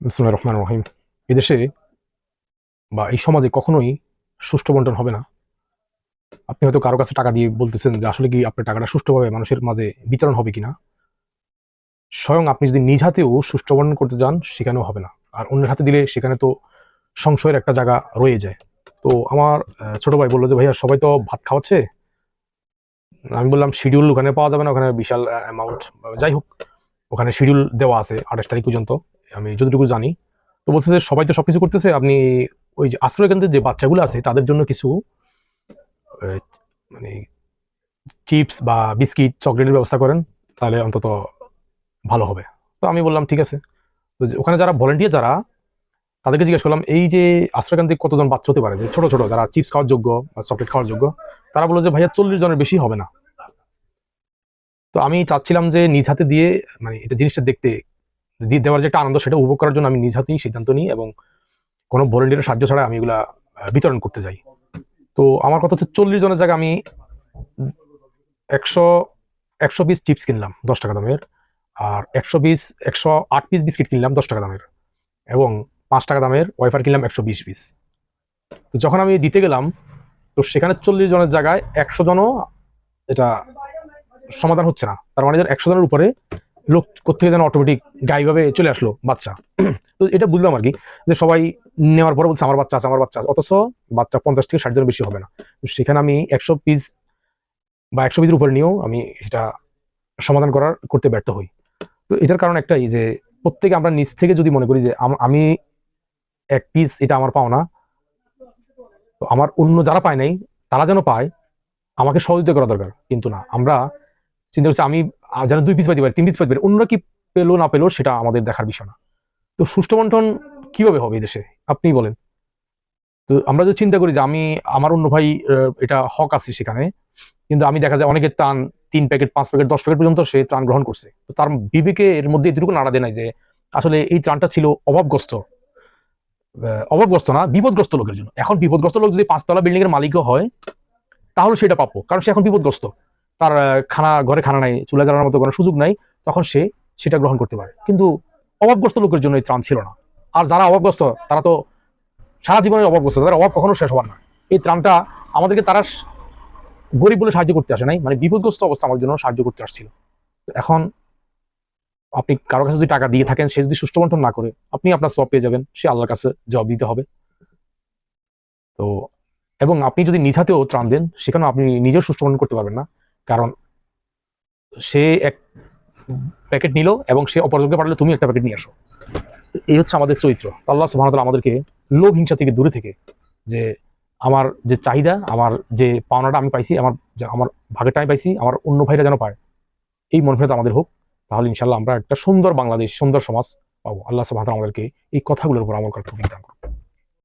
বিসমুল্লাহ রহমান রহিম। এদেশে বা এই সমাজে কখনোই সুষ্ঠু বন্টন হবে না। আপনি হয়তো কারও কাছে টাকা দিয়ে বলতেছেন যে আসলে কি আপনার টাকাটা সুষ্ঠুভাবে মানুষের মাঝে বিতরণ হবে কিনা? স্বয়ং আপনি যদি নিজ হাতেও সুষ্ঠু বন্টন করতে যান, সেখানেও হবে না। আর অন্যের হাতে দিলে সেখানে তো সংশয়ের একটা জায়গা রয়ে যায়। তো আমার ছোট ভাই বলল যে, ভাইয়া, সবাই তো ভাত খাওয়াচ্ছে? আমি বললাম শিডিউল ওখানে পাওয়া যাবে না, ওখানে বিশাল অ্যামাউন্ট যাই হোক, ওখানে শিডিউল দেওয়া আছে আঠাশ তারিখ পর্যন্ত। আমি যতটুকু জানি। তো বলছে যে সবাই তো সবকিছু করতেছে, আপনি ওই যে আশ্রয় কেন্দ্রের যে বাচ্চাগুলো আছে, তাদের জন্য কিছু মানে চিপস বা বিস্কিট, চকলেটের ব্যবস্থা করেন, তাহলে অন্তত ভালো হবে। তো আমি বললাম, ঠিক আছে। তো ওখানে যারা ভলেন্টিয়ার যারা, তাদেরকে জিজ্ঞেস করলাম, এই যে আশ্রয়কেন্দ্রে কতজন বাচ্চা হতে পারে? যে ছোট ছোট যারা চিপস খাওয়ার যোগ্য বা চকলেট খাওয়ার যোগ্য, তারা বলল যে, ভাইয়া, চল্লিশ জনের বেশি হবে না। তো আমি চাচ্ছিলাম যে নিজ হাতে দিয়ে মানে এটা জিনিসটা দেখতে দিয়ে দেওয়ার যে একটা আনন্দ সেটা উপভোগ করার জন্য আমি নিজ হাতেই সিদ্ধান্ত নিই এবং কোনো ভলেন্টিয়ারের সাহায্য ছাড়া আমি এগুলা বিতরণ করতে যাই তো আমার কথা হচ্ছে চল্লিশ জনের জায়গায় আমি একশো একশো পিস চিপস কিনলাম দশ টাকা দামের আর একশো পিস একশো আট পিস বিস্কিট কিনলাম দশ টাকা দামের এবং পাঁচ টাকা দামের ওয়াইফার কিনলাম একশো বিশ পিস তো যখন আমি দিতে গেলাম, তো সেখানে চল্লিশ জনের জায়গায় একশো জনও এটা সমাধান হচ্ছে না। তার মানে একশো জনের উপরে লোক কোথেকে যেন অটোমেটিক গাইভাবে চলে আসলো বাচ্চা। তো এটা বুঝলাম আর কি, যে সবাই নেওয়ার পরে বলছে, আমার বাচ্চা আছে, আমার বাচ্চা আছে। অথচ বাচ্চা পঞ্চাশ থেকে ষাট বেশি হবে না। সেখানে আমি একশো পিস বা একশো পিসের উপরে নিয়েও আমি সেটা সমাধান করার, করতে ব্যর্থ হই। তো এটার কারণ একটাই যে, প্রত্যেকে আমরা নিজ থেকে যদি মনে করি যে, আম- এক পিস এটা আমার পাওনা তো আমার অন্য যারা পায় নাই, তারা যেন পায়, আমাকে সহযোগিতা করা দরকার। কিন্তু না, আমরা চিন্তা করছি আমি যেন দুই পিস পাইতে পারে তিন পিস পাইতে পারে অন্যরা কি পেল না পেল সেটা আমাদের দেখার বিষয় না। তো সুষ্ঠু বন্টন কীভাবে হবে দেশে? আপনি বলেন। তো আমরা যদি চিন্তা করি যে আমি, আমার অন্য ভাই এটা হক আছে সেখানে, কিন্তু আমি দেখা যায় অনেকের ত্রাণ, তিন প্যাকেট, পাঁচ প্যাকেট, দশ প্যাকেট পর্যন্ত সে ত্রাণ গ্রহণ করছে। তো তার বিবেকে এর মধ্যে এটুকু নাড়া দেয় নাই যে আসলে এই ত্রাণটা ছিল অভাবগ্রস্ত। অভাবগ্রস্ত না, বিপদগ্রস্ত লোকের জন্য। এখন বিপদগ্রস্ত লোক যদি পাঁচতলা বিল্ডিং এর মালিকও হয়, তাহলে সেটা পাবো, কারণ সে এখন বিপদগ্রস্ত। তার খানা, ঘরে খানা নাই, চুলা জ্বালানোর মতো কোনো সুযোগ নাই, তখন সে সেটা গ্রহণ করতে পারে। কিন্তু অভাবগ্রস্ত লোকের জন্য এই ত্রাণ ছিল না। আর যারা অভাবগ্রস্ত, তারা তো সারা জীবনের অভাবগ্রস্ত, তাদের অভাব কখনো শেষ হবার না এই ত্রাণটা আমাদেরকে তারা গরিব বলে সাহায্য করতে আসে নাই মানে বিপদগ্রস্ত অবস্থা আমার জন্য সাহায্য করতে আসছিল। এখন আপনি কারও কাছে যদি টাকা দিয়ে থাকেন, সে যদি সুষ্ঠু বন্টন না করে, আপনি আপনার সব পেয়ে যাবেন, সে আল্লাহর কাছে জবাব দিতে হবে। তো, এবং আপনি যদি নিজ হাতেও ত্রাণ দেন, সেখানেও আপনি নিজেও সুষ্ঠু বন্টন করতে পারবেন না। কারণ সে এক প্যাকেট নিল এবং সে অপরজনকে পাঠালে, তুমি একটা প্যাকেট নিয়ে আসো। এই হচ্ছে আমাদের চরিত্র। আল্লাহ ওয়া আমাদেরকে লোভ হিংসা থেকে দূরে থেকে যে আমার যে চাহিদা, আমার যে পাওনাটা আমি পাইছি, আমার আমার ভাগেরটা আমি পাইছি, আমার অন্য ভাইরা যেন পায়, এই মনোভাবটা আমাদের হোক। তাহলে ইনশাল্লাহ আমরা একটা সুন্দর বাংলাদেশ, সুন্দর সমাজ পাবো। আল্লাহ ওয়া আমাদেরকে এই কথাগুলোর উপর আমল করতে দান করুন।